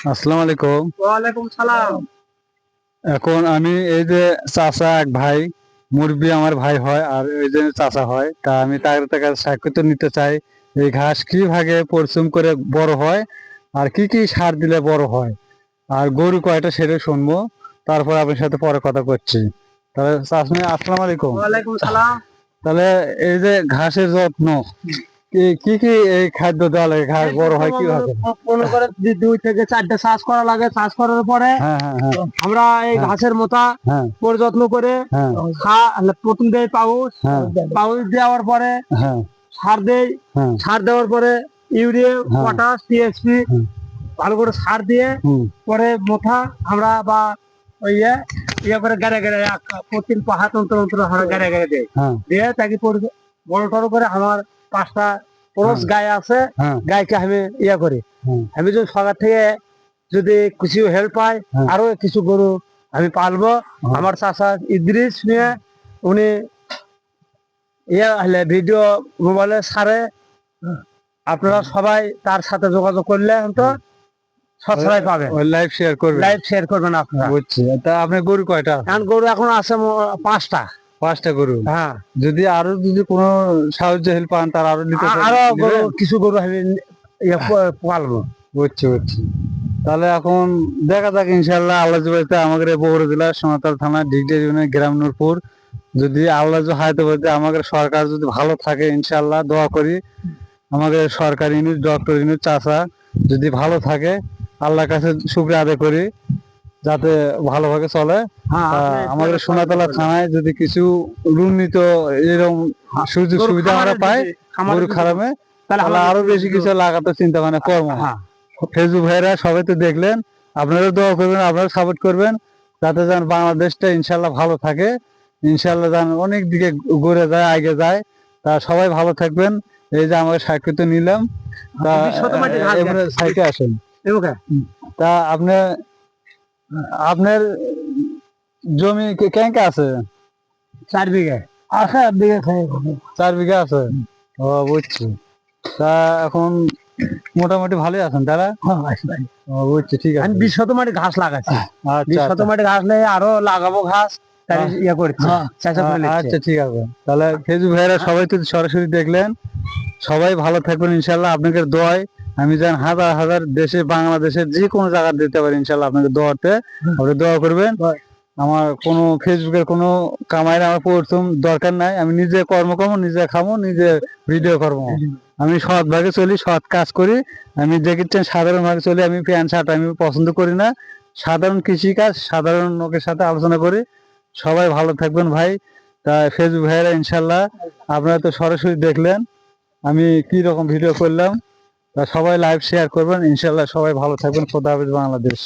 আসসালামু আলাইকুম ওয়ালাইকুম সালাম। এখন আমি এই যে চাচা এক ভাই মুরব্বী আমার ভাই হয় আর যে চাচা হয় তা আমি তার নিতে চাই এই ঘাস কি ভাগে পরিশ্রম করে বড় হয় আর কি কি সার দিলে বড় হয়? আর গরু কয়টা সেটা শুনব তারপর আপনার সাথে পরে কথা করছি। তাহলে আসসালামু আলাইকুম ওয়ালাইকুম সালাম। তাহলে এই যে ঘাসের যত্ন কি- কি কি এই খাদ্য দেওয়া লাগে? ঘাস বড় হয় কীভাবে? মনে করে যে দুই থেকে চারটে চাষ করা লাগে চাষ করার পরে হ্যাঁ হ্যাঁ হ্যাঁ। আমরা এই। ঘাসের মোতা যত্ন করে প্রথম দেয় পাউস। পাউস দেওয়ার পরে সার দেই। সার দেওয়ার পরে ইউরিয়া। পটাশ টিএসপি ভালো করে সার দিয়ে পরে মোথা আমরা বা ওই ইয়ে ইয়ে করে গেড়ে গেড়ে প্রতিদিন পাহাড় অন্তর অন্তর আমরা গেড়ে গেড়ে দেই। হ্যাঁ। দিয়ে তাকে বড় টড় করে আমার পাঁচটা পরশ হ্যাঁ। গায়ে আছে হ্যাঁ। গায়কে আমি ইয়ে করি। আমি যদি সরকার থেকে যদি কিছু হেল্প পাই হ্যাঁ। আরও কিছু গরু আমি পালবো। হ্যাঁ। আমার চাষা ইদ্রিস নিয়ে উনি ইয়ে হলে ভিডিও মোবাইলে সারে। আপনারা সবাই তার সাথে যোগাযোগ করলে তো সবসময় ওই লাইভ শেয়ার করবে লাইভ শেয়ার করবেন আপনারা। বুঝছি। তা আপনার গরু কয়টা? কারণ গরু এখন আছে পাঁচটা। পাঁচটা গরু। হ্যাঁ। যদি আরও যদি কোনো সাহায্য হেল্প পান তার আরও নিতে আরও কিছু গরু ইয়ে প- পালবো বুঝছি বুঝছি। তাহলে এখন দেখা যাক ইনশাল্লাহ আল্লাহ জুবাইতে আমাদের বগুড়া জেলার সোনাতাল থানা ইউনিয়ন গ্রাম নূরপুর। যদি আল্লাহ হায়তে বলতে আমাদের সরকার যদি ভালো থাকে ইনশাল্লাহ দোয়া করি। আমাদের সরকার ইউনিট ডক্টর ইউনিট চাষা যদি ভালো থাকে আল্লাহর কাছে শুক্রিয়া আদায় করি। যাতে ভালোভাবে চলে। হ্যাঁ আপনি আমাদের সোনাতলা থানায় যদি কিছু উন্নীত এরকম সুযোগ সুবিধা আমরা পাই গরু খারাপে তাহলে আরও বেশি কিছু লাগাতে চিন্তা ভাবনা করব হ্যাঁ। ফেসবুক ভাইরা সবাই তো দেখলেন আপনারা দোয়া করবেন আপনারা সাপোর্ট করবেন যাতে যেন বাংলাদেশটা ইনশাল্লাহ ভালো থাকে। ইনশাল্লাহ যেন অনেক দিকে ঘুরে যায় আগে যায়। তা সবাই ভালো থাকবেন। এই যে আমাকে নিলাম। তা আপনি এবারে দেখছেন। সাইটে আসেন। তা আপনার আপনার জমি কে- কেঙ্কা আছে? চার বিঘে। আছে? এক বিঘে চার বিঘা আছে? ও বুঝছি। তা এখন মোটামুটি ভালোই আছেন তারা? বুঝছি ঠিক আছে। আমি বিশ শত মাটি ঘাস লাগাচ্ছি। বিশ আচ্ছা। শত মাটি ঘাস নেই আরও লাগাবো ঘাস হ্যাঁ। ইয়ে করছি। হ্যাঁ। আচ্ছা ঠিক আছে। তাহলে ফেসবুক ভাইরা সবাই তো সরাসরি দেখলেন। সবাই ভালো থাকবেন ইনশাল্লাহ আপনাদের দোয়ায় আমি যেন হাজার হাজার দেশে বাংলাদেশের যে কোনো জায়গা দিতে পারি ইনশাল্লাহ আপনাদের দোয়াতে। আপনি দোয়া করবেন। আমার কোনো ফেসবুকের কোনো কামাইয়ের আমার প্রথম দরকার নাই। আমি নিজে কর্ম করব নিজে খাব নিজে ভিডিও করব। আমি সৎ ভাগে চলি সৎ কাজ করি। আমি দেখেছেন সাধারণ ভাগে চলি আমি প্যান্ট শার্ট আমি পছন্দ করি না। সাধারণ কৃষি কাজ সাধারণ লোকের সাথে আলোচনা করি। সবাই ভালো থাকবেন ভাই। তা ফেসবুক ভাইরা ইনশাল্লাহ। আপনারা তো সরাসরি দেখলেন। আমি কি রকম ভিডিও করলাম? সবাই লাইভ শেয়ার করবেন। ইনশাল্লাহ সবাই ভালো থাকবেন। খোদা হাফেজ বাংলাদেশ।